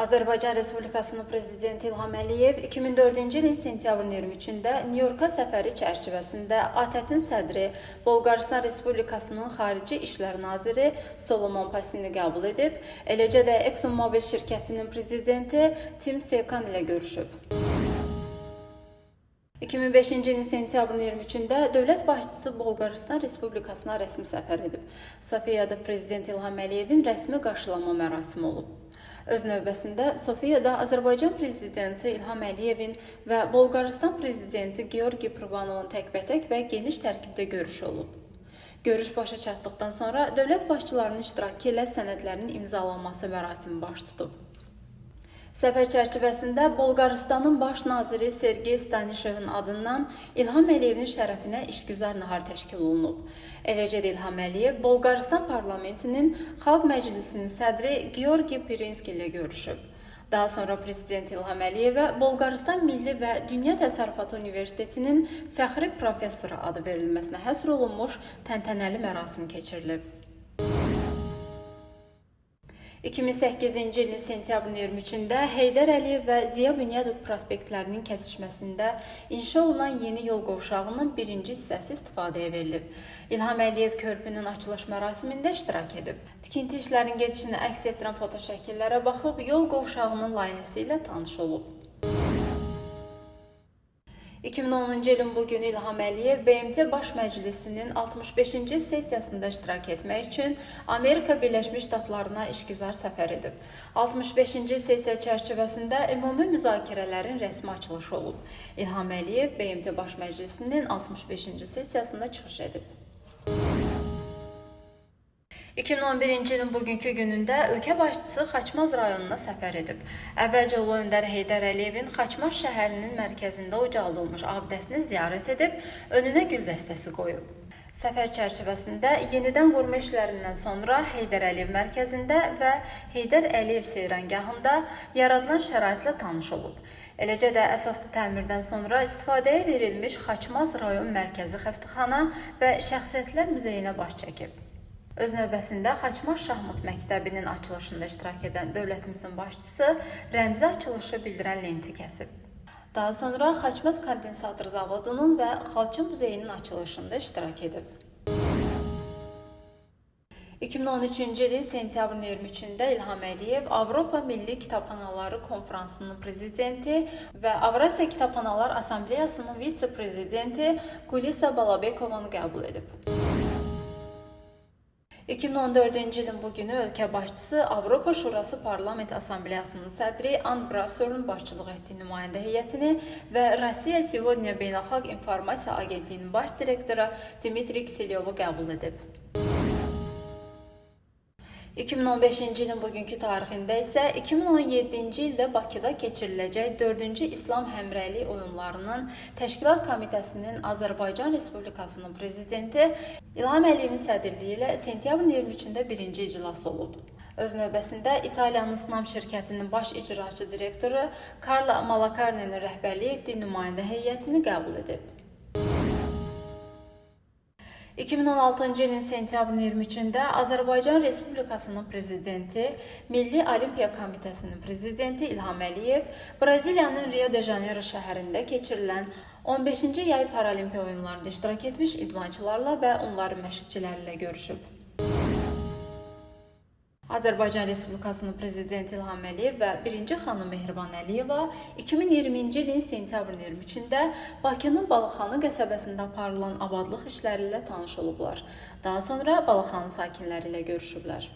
Azərbaycan Respublikasının prezidenti İlham Əliyev 2004-cü ilin sentyabrın 23-də Nyu-Yorka səfəri çərçivəsində ATƏT-in sədri, Bolqarıstan Respublikasının xarici İşlər naziri Solomon Pasini qəbul edib, eləcə də ExxonMobil şirkətinin prezidenti Tim Sekan ilə görüşüb. 2005-ci ilin sentyabrın 23-də dövlət başçısı Bolqarıstan Respublikasına rəsmi səfər edib. Sofiyada prezident İlham Əliyevin rəsmi qarşılama mərasimi olub. Öz növbəsində Sofiyada Azərbaycan prezidenti İlham Əliyevin və Bolqarıstan prezidenti Georgi Provanovun təkbətək və geniş tərkibdə görüşü olub. Görüş başa çatdıqdan sonra dövlət başçılarının iştirakı ilə sənədlərin imzalanması mərasimi baş tutub. Səfər çərçivəsində Bolqarıstanın baş naziri Sergey Stanishevin adından İlham Əliyevin şərəfinə işgüzar nahar təşkil olunub. Eləcə də İlham Əliyev Bolqarıstan parlamentinin Xalq Məclisinin sədri Georgi Pirinski ilə görüşüb. Daha sonra prezident İlham Əliyevə Bolqarıstan Milli və Dünya Təsərrüfatı Universitetinin fəxri professoru adı verilməsinə həsr olunmuş təntənəli mərasim keçirilib. 2008-ci ilin sentyabrın 23-də Heydər Əliyev və Ziya Bünyadov prospektlərinin kəsişməsində inşa olunan yeni yol qovşağının birinci hissəsi istifadəyə verilib. İlham Əliyev körpünün açılış mərasimində iştirak edib. Tikinti işlərinin gedişini əks etdirən fotoşəkillərə baxıb yol qovşağının layihəsi ilə tanış olub. 2010-cu ilin bu günü İlham Əliyev BMT Baş Məclisinin 65-ci sessiyasında iştirak etmək üçün Amerika Birləşmiş Ştatlarına işgüzar səfər edib. 65-ci sessiya çərçivəsində ümumi müzakirələrin rəsmi açılışı olub. İlham Əliyev BMT Baş Məclisinin 65-ci sessiyasında çıxış edib. 2011-ci ilin bugünkü günündə ölkə başçısı Xaçmaz rayonuna səfər edib. Əvvəlcə Ulu Öndər Heydər Əliyevin Xaçmaz şəhərinin mərkəzində ucaldılmış abidəsini ziyarət edib, önünə gül dəstəsi qoyub. Səfər çərçivəsində yenidən qurma işlərindən sonra Heydər Əliyev mərkəzində və Heydər Əliyev seyrəngahında yaradılan şəraitlə tanış olub. Eləcə də əsaslı təmirdən sonra istifadəyə verilmiş Xaçmaz rayon mərkəzi xəstəxana və şəxsiyyətlər muzeyinə baş çəkib. Öz növbəsində Xaçmaz Şahmat Məktəbinin açılışında iştirak edən dövlətimizin başçısı rəmzi açılışı bildirən lenti kəsib. Daha sonra Xaçmaz kondensator zavodunun və Xalça muzeyinin açılışında iştirak edib. 2013-cü ilin sentyabrın 23-də İlham Əliyev Avropa Milli Kitabxanaları Konfransının prezidenti və Avrasiya Kitabxanalar Assambleyasının vitse-prezidenti Kulisa Balabekovanı qəbul edib. 2014-cü ilin bu günü ölkə başçısı Avropa Şurası Parlament Assambleyasının sədri An Brasorun başçılıq etdiyi nümayəndə heyətini və Rusiya Сегодня Beynəlxalq İnformasiya Agentliyinin baş direktoru Dmitri Kiselyovu qəbul edib. 2015-ci ilin bugünkü tarixində isə 2017-ci ildə Bakıda keçiriləcək 4-cü İslam Həmrəylik oyunlarının Təşkilat Komitəsinin Azərbaycan Respublikasının prezidenti İlham Əliyevin sədrliyi ilə sentyabrın 23-də birinci iclas olub. Öz növbəsində İtaliyanın Snam şirkətinin baş icraçı direktoru Carla Malacarne'nin rəhbərlik etdiyi nümayəndə heyətini qəbul edib. 2016-cı ilin sentyabrın 23-də Azərbaycan Respublikasının prezidenti, Milli Olimpiya Komitəsinin prezidenti İlham Əliyev Braziliyanın Rio de Janeiro şəhərində keçirilən 15-ci yay paralimpiya oyunlarında iştirak etmiş idmançılarla və onların məşqçiləri ilə görüşüb. Azərbaycan Respublikasının prezidenti İlham Əliyev və birinci xanım Mehriban Əliyeva 2020-ci ilin sentyabrın 23-də Bakının Balıqxanı qəsəbəsində aparılan abadlıq işləri ilə tanış olublar. Daha sonra Balıqxanı sakinləri ilə görüşüblər.